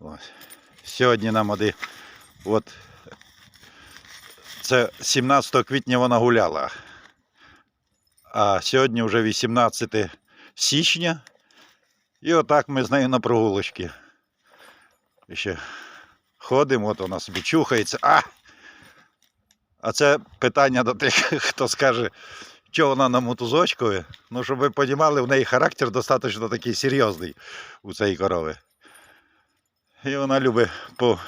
Ось. Сьогодні нам оди, от це 17 квітня вона гуляла. А сьогодні вже 18 січня. І отак ми з нею на прогулочці. Ще ходимо, от вона собі чухається. А! А це питання до тих, хто скаже, що вона на мотузочкові. Ну, щоб ви розуміли, в неї характер достатньо такий серйозний у цієї корови. І вона любить по,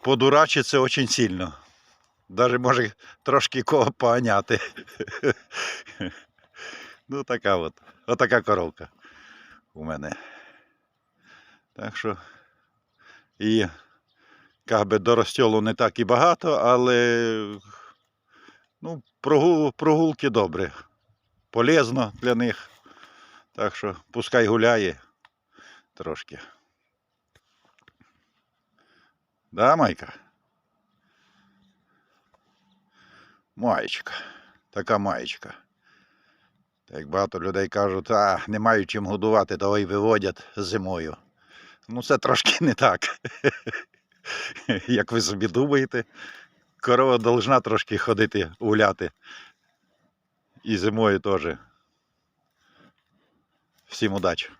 подурачитися дуже сильно. Даже може трошки кого поганяти. Ну, така от. Отака коровка у мене. Так що і би до розтілу не так і багато, але ну, прогул, прогулки добре. Полезно для них. Так що пускай гуляє трошки. Да, Майка? Маєчка. Така маєчка. Так як багато людей кажуть, а не маю чим годувати, то й виводять зимою. Ну, це трошки не так. Як ви собі думаєте, корова должна трошки ходити гуляти. І зимою теж. Всім удачі!